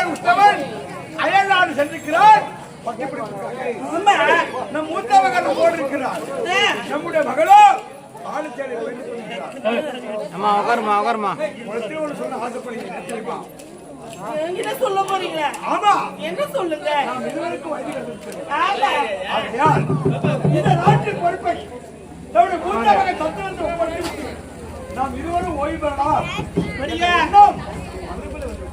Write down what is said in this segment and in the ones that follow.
மகன் உத்தமன் அயல்நாடு சென்றிருக்கிறார். நம் மூத்த மகன் போட்டிருக்கிறார் நம்முடைய மகளோ ஆளுச்சேரி அம்மா சொன்ன ஆசைப்படுகிறேன் தெரியுமா? என்கிட்ட சொல்ல போறீங்க ஆமா. என்ன சொல்லுங்க? இந்த நாட்டின் பொறுப்பை நம்முடைய மூத்த மகன் தத்துவத்தை ஒப்படைத்து நாம் இருவரும் ஓய்வு பெறலாம்.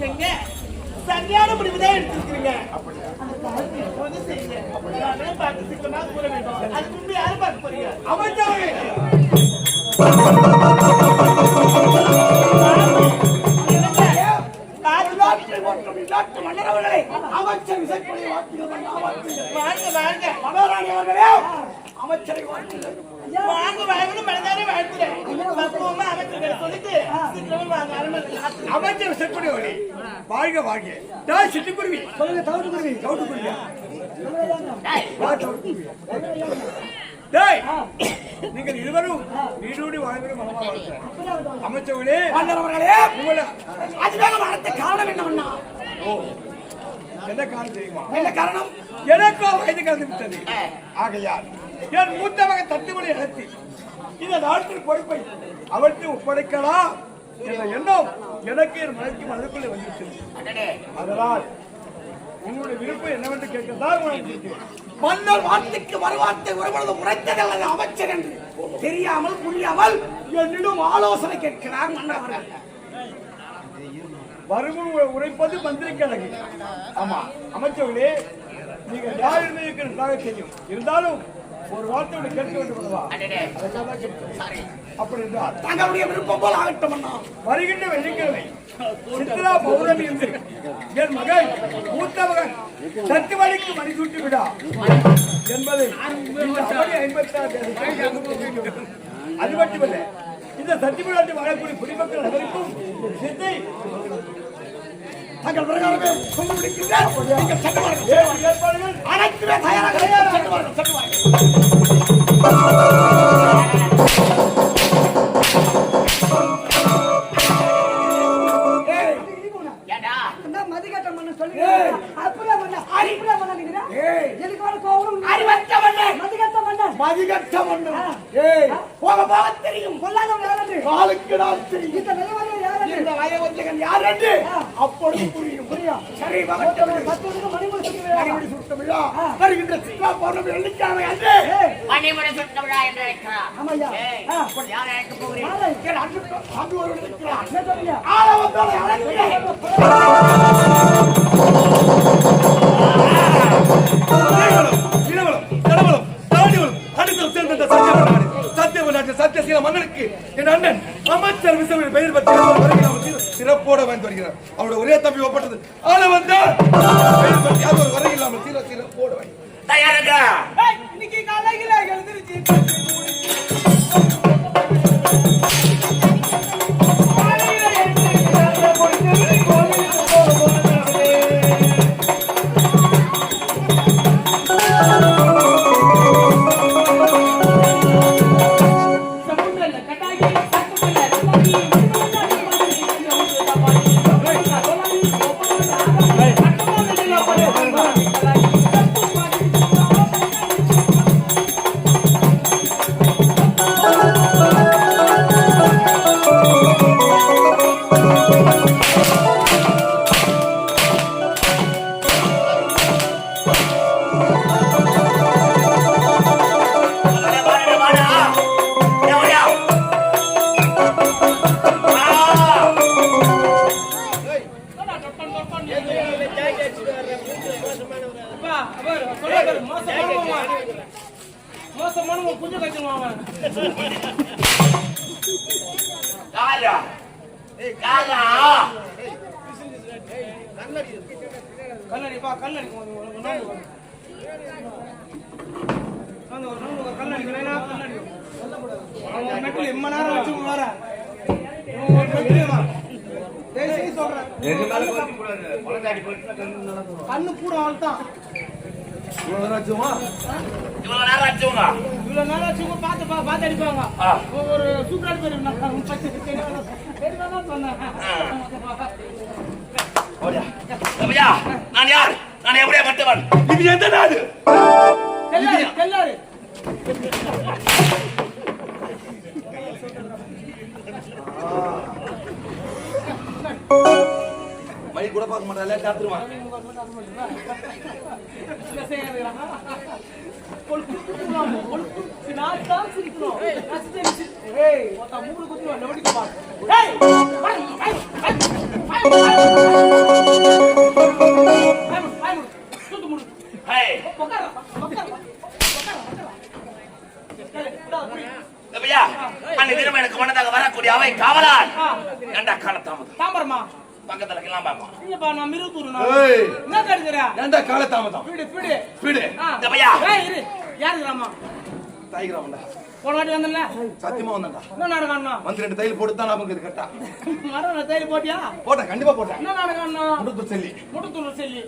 எங்க? சரியான முடிவுதான் எடுத்திருக்கீங்க அந்த எப்போது செய்யுங்க பார்த்து கூற வேண்டும் அதுக்கு முன்பு பார்க்க போறீங்க மகாராணி அவர்களே அமைச்சரை வாழ்க்கை வாங்க வாங்கன்னு மனதார வாழ்த்துறேன் பக்குவமா அமைச்சர்களை சொல்லிட்டு சீக்கிரமா வாங்க அமைச்சர் விசைப்படி வழி வாழ்க வாழ்க டேய் சிட்டுக்குருவி சொல்லுங்க தவிட்டு குருவி தவிட்டு குருவியா. டேய் நீங்கள் இருவரும் வீடோடி வாழ்கிற மனமா மன்னரவர்களே உங்களை காரணம் என்னவென்னா ஓ என்ன காரணம் தெரியுமா என்ன காரணம் எனக்கோ வயது கலந்து விட்டது ஆகையால் என் மூத்த மகன் தத்துவனை நடத்தி இந்த நாட்டின் பொறுப்பை அவருக்கு ஒப்படைக்கலாம் என்ற எண்ணம் எனக்கு என் மனைக்கு மனதுக்குள்ளே வந்துவிட்டது. அதனால் உங்களுடைய விருப்பம் என்னவென்று உங்களுக்கு மன்னர் வார்த்தைக்கு மறுவார்த்தை ஒருவரது உரைத்ததல்லது அமைச்சர் என்று. தெரியாமல் புரியாமல் என்னிடம் ஆலோசனை கேட்கிறார் மன்னர் அவர்கள். வருமுன் உரைப்பது மந்திரி கழகு ஆமா அமைச்சர்களே நீங்கள் யார் நன்றாக தெரியும். இருந்தாலும் ஒரு வார்த்தை ஒன்று கேட்க வேண்டும் கேட்கிறேன். அப்படி என்றால் தங்களுடைய விருப்பம் போல் ஆகட்டும் அண்ணா. வருகின்ற வெள்ளிக்கிழமை சித்ரா பௌர்ணமி என்று என் மகன் மூத்த மகன் சத்துவழிக்கு மணிசூட்டி விடா என்பதை இந்த அமளி ஐம்பத்தாறு தேதி அது மட்டுமல்ல இந்த சத்தியவிழாட்டு வாழக்கூடிய குடிமக்கள் அனைவருக்கும் சித்தை தங்கள் பிரகாரமே சொல்லி முடிக்கின்றேன் நீங்கள் சென்று வாருங்கள். அனைத்துமே தயாராக இருக்கிறது. சென்று வாருங்கள், சென்று வாருங்கள். அறிவற்ற மன்னன். மதிகட்ட மன்னன். ஏய், போக போக தெரியும். காலுக்கு நாள் தெரியும். இந்த வயவஞ்சகன் யார் என்று அப்பொழுது புரியும் புரியும் சரி மகட்டவனே. மணிமுடி சுட்ட விழா வருகின்ற சித்ரா பௌர்ணமி வெள்ளிக்கிழமை அன்று மணிமுடி சுட்ட விழா என்று அழைக்கிறார். ஆமாய்யா. ஏய், ஆ. அப்படி யார் அழைக்க போகிறீர்கள்? என் அன்று அன்று ஒருவன் இருக்கிறான். ஆளவந்தோடு அழைக்கிறேன். சத்தியசீல மன்னனுக்கு. என் அண்ணன் அமைச்சர் விசவன் பெயர் பற்றி வருகிறார். அவர் சிற- சிறப்போட வந்து வருகிறார். அவருடைய ஒரே தம்பி ஒப்பட்டது ஆள வந்தால் பெயர் பற்றி மோசமான குஞ்சு கல்லடி பா கல்லடி கல்லடி கல்லடி அவன் நேரம் வச்சு வர கண்ணு கூட அவ்வளவுதான் இவ்வளவு ராஜ்யமா இவ்வளவு நேரம் ஆச்சுங்க. இவ்வளவு நேரம் ஆச்சு உங்க பார்த்து பார்த்து அடிப்பாங்க. ஆ. ஒரு சூப்பரான பேர் நான் சொன்னேன். யார்? நான் எப்படியா பட்டவன்? இது எந்த நாடு? தெல்லாரு தெல்லாரு மணி கூட பார்க்க மாட்டாங்க காத்துருவான் என்ன செய்யறாங்க? கொழுப்பு குத்துறாங்க. கொழுப்பு நான் தான் சிரிக்கணும். நான் சிரிச்சு சிரிச்சு. ஏய், ஒருத்தன் மூணு குத்துருவான், லவுடிக்கு பாரு. ஏய், வாய் மூடு, வாய் மூடு, வாய் மூடு, வாய் மூடு, வாய் மூடு, வாய் மூடு. தூத்து மூடு. ஹே உட்காரு, உட்காரு, உட்காரு, உட்காரு. ஏய், இந்தா, புடி. ஐயா அன்னை தினம் எனக்கு மனதாக வரக்கூடிய அவை காவலால் காலத்தாமதம் தாம்பரமா பக்கத்துல எல்லாம் பாப்போம் இல்லப்பா நான். மிருகத்தூர் ஏய். என்ன கருதுற ஏன்டா காலதாமதம்? பிடு பிடு ஸ்பீடு ஆ. இந்த பையா. ஏய், இரு. யாருக்குறாமா தாய்கிறாமண்டா போன வாட்டி வந்தல சத்தியமா வந்தாண்டா என்ன நாடகம் வந்து ரெண்டு தையல் போட்டு தான் நமக்கு இது கட்டா மரம் தையல் போட்டியா? போட்டேன் கண்டிப்பா போட்டேன். என்ன நாடகம் முடுத்து செல்லி. முட்டுத்தூள் செல்லி.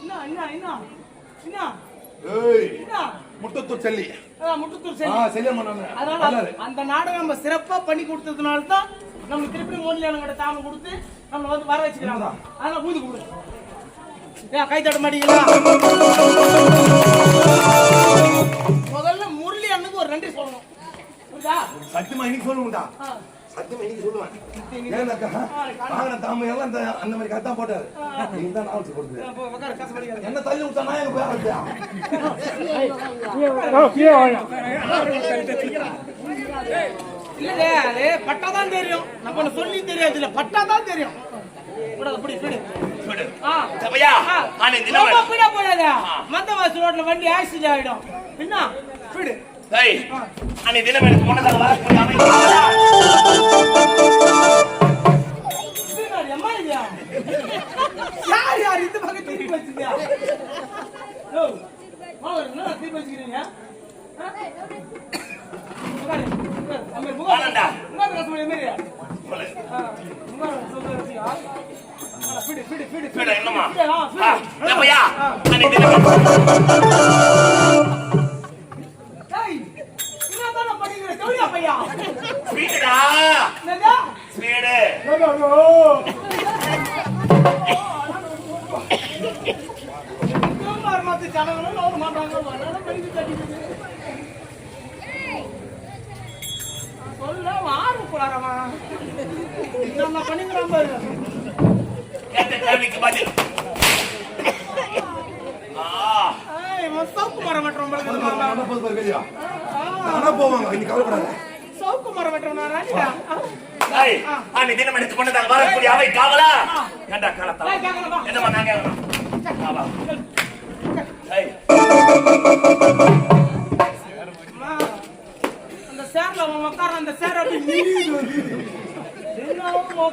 என்ன என்ன என்ன? என்ன? ஏய். என்ன? முட்டத்தூர் செல்லி. ஆ செல்லி. செல்லியம் பண்ணாங்க அதனால அந்த நாடகம் நம்ம சிறப்பா பண்ணி கொடுத்ததுனால தான் நம்ம திருப்பி மோதியான தாம கொடுத்து நம்ம வந்து வர வச்சுக்கிறாங்க அதனால ஊதி கொடு ஏன் கை தட்ட மாட்டீங்களா முதல்ல முரளி அண்ணுக்கு ஒரு நன்றி சொல்லணும் புரியுதா சத்தியமா இன்னைக்கு சொல்லுவேன்டா ஆ. சத்தியமா இன்னைக்கு சொல்லுவேன் ஏன்னாக்கா வாங்கின தாம எல்லாம் இந்த அந்த மாதிரி கரெக்டா போட்டாரு நீங்க தான் கொடுத்து. என்ன தள்ளி விட்டா நான் எங்க போய் ஆரம்பிச்சா இல்லைங்க, அது பட்டாதான் தெரியும் நம்ம சொல்லி தெரியாது இல்ல பட்டாதான் தெரியும் விடாத, பிடி, பிடி. விடு ஆ. ஐயா ஆ. அன்னை தினம் ரொம்ப பிடியா போடாத. மந்தவாசி ரோட்ல வண்டி ஆக்சிடென்ட் ஆயிடும் என்ன பிடி ஏய் அன்னை தினம் எனக்கு இல்லையா? யார் யார் இந்த பக்கம் திருப்பி வச்சிருக்கியா? யோ, மாவீரன், என்ன திருப்பி வச்சுக்கிறீங்க? ஆனந்தா. ஸ்பீடா ஸ்பீடு மாட்டாங்க. அதனால படிக்க கட்டிக்குது. சொல்ல ஆர்வம் கூடாரமா நம்ம பண்ணிக்கிறோம் பாரு கேட்ட கேள்விக்கு பதில் ஆ ஏய், இவன் சவுக்கு மரம் வெட்டுறோம் சவுக்கு மரம் வெட்டுறோம் அன்னை தினம் எனக்கு மனதாக வரக்கூடிய அவை காவலா ஏண்டா காலத்தா கேட்கணும் வா. என்னம்மா நான் கேட்கணும் வா, வா. ஏய், அம்மா, அந்த சேர்ல அவன் உட்கார அந்த சேர் அப்படி நீடிது.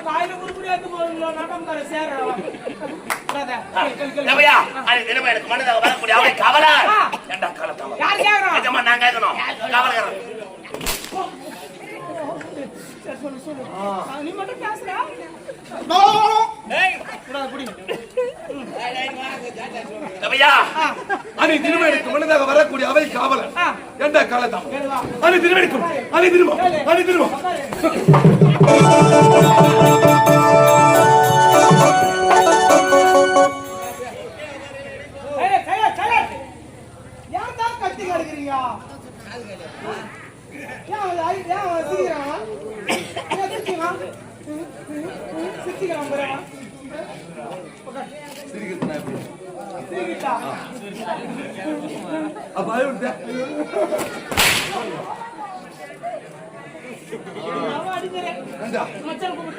காயில உருப்படியாத்து போகுதுல, நடந்தாரு சேர. எனக்கு மனதாக வரக்கூடிய காவலா? யார் கேட்கணும். நீ மட்டும் பேசுற? அனை திருமணிக்கு மனதாக வரக்கூடிய அவை காலதாமம் கேளு வா. அனை திருமணிக்கும் அனை திரும்பம். அனை திரும்பம். சிரிக்கிறது நான் எப்படி? അപ്പൊ അത് എന്താ